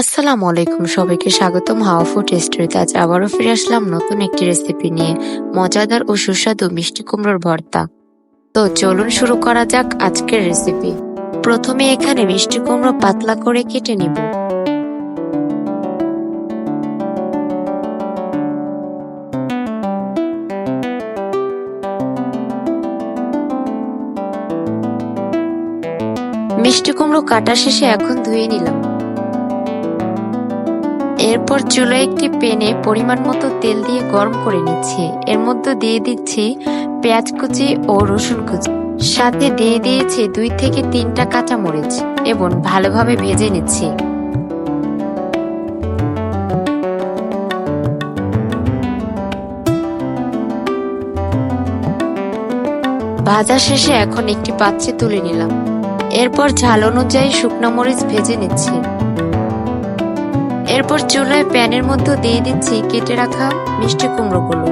আসসালামু আলাইকুম, সবাইকে স্বাগতম হাওয়া ফুড স্টোরিতে আজ আবারও ফিরে আসলাম নতুন একটি রেসিপি নিয়ে, মজাদার ও সুস্বাদু মিষ্টি কুমড়োর ভর্তা। তো চলুন শুরু করা যাক আজকের রেসিপি। প্রথমে এখানে মিষ্টি কুমড়ো পাতলা করে কেটে নিব। মিষ্টি কুমড়ো কাটা শেষে এখন ধুয়ে নিলাম। এরপর চুলায় একটি প্যানে পরিমাণ মতো তেল দিয়ে গরম করে নিচ্ছি। এর মধ্যে দিয়ে দিচ্ছি পেঁয়াজ কুচি ও রসুন কুচি। সাথে দিয়ে দিয়েছি দুই থেকে তিনটা কাঁচামরিচ এবং ভালোভাবে ভেজে নিচ্ছি। ভাজা শেষে এখন একটি পাত্রে তুলে নিলাম। এরপর ঝাল অনুযায়ী শুকনো মরিচ ভেজে নিচ্ছি। এরপর চুলায় প্যানের মধ্যে দিয়ে দিচ্ছি কেটে রাখা মিষ্টি কুমড়োগুলো।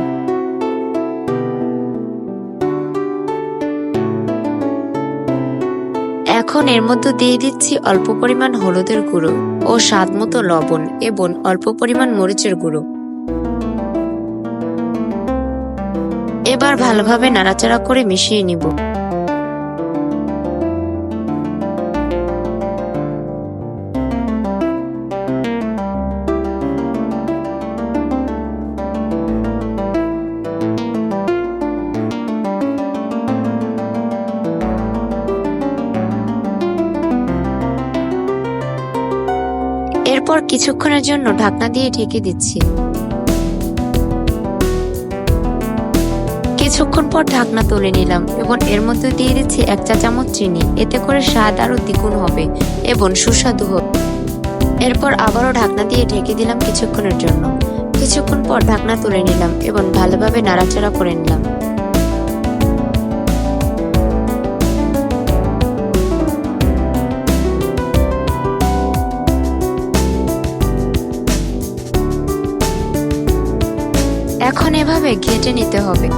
এখন এর মধ্যে দিয়ে দিচ্ছি অল্প পরিমাণ হলুদের গুঁড়ো ও স্বাদ মতো লবণ এবং অল্প পরিমাণ মরিচের গুঁড়ো। এবার ভালোভাবে নাড়াচাড়া করে মিশিয়ে নিব। এরপর কিছুক্ষণের জন্য ঢাকনা দিয়ে ঢেকে দিচ্ছি। কিছুক্ষণ পর ঢাকনা তুলে নিলাম এবং এর মধ্যে দিয়ে দিচ্ছি এক চা চামচ চিনি। এতে করে স্বাদ আরও দ্বিগুণ হবে এবং সুস্বাদু হবে এরপর আবারও ঢাকনা দিয়ে ঢেকে দিলাম কিছুক্ষণের জন্য। কিছুক্ষণ পর ঢাকনা তুলে নিলাম এবং ভালোভাবে নাড়াচাড়া করে নিলাম। এখন এভাবে ঘেঁটে নিতে হবে।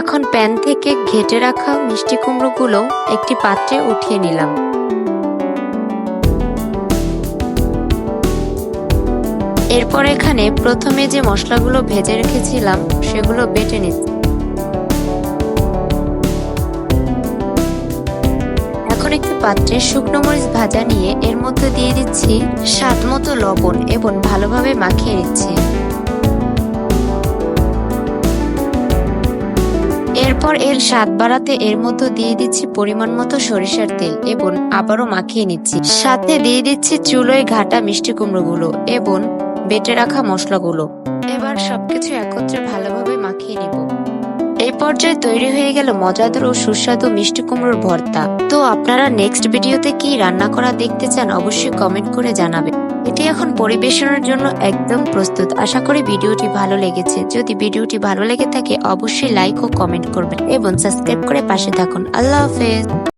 এখন প্যান থেকে ঘেটে রাখা মিষ্টি কুমড়োগুলো একটি পাত্রে উঠিয়ে নিলাম। এরপর এখানে প্রথমে যে মশলাগুলো ভেজে রেখেছিলাম, সেগুলো বেটে নিচ্ছি। এখন একটি পাত্রে শুকনো মরিচ ভাজা নিয়ে এর মধ্যে দিয়ে দিচ্ছি স্বাদ মতো লবণ এবং ভালোভাবে মাখিয়ে নিচ্ছি। এরপর এর স্বাদ বাড়াতে এর মধ্যে দিয়ে দিচ্ছি পরিমাণ মতো সরিষার তেল এবং আবারও মাখিয়ে নিচ্ছি। সাথে দিয়ে দিচ্ছি চুলোয় ঘাটা মিষ্টি কুমড়োগুলো এবং বেটে রাখা মশলাগুলো। এবার সবকিছু একত্রে ভালোভাবে মাখিয়ে নিব। এই পর্যায়ে তৈরি হয়ে গেল মজাদার ও সুস্বাদু মিষ্টি কুমড়োর ভর্তা। তো আপনারা নেক্সট ভিডিওতে কি রান্না করা দেখতে চান অবশ্যই কমেন্ট করে জানাবেন। এটি এখন পরিবেশনের জন্য একদম প্রস্তুত। আশা করি ভিডিওটি ভালো লেগেছে। যদি ভিডিওটি ভালো লেগে থাকে, অবশ্যই লাইক ও কমেন্ট করবেন এবং সাবস্ক্রাইব করে পাশে থাকুন। আল্লাহ হাফেজ।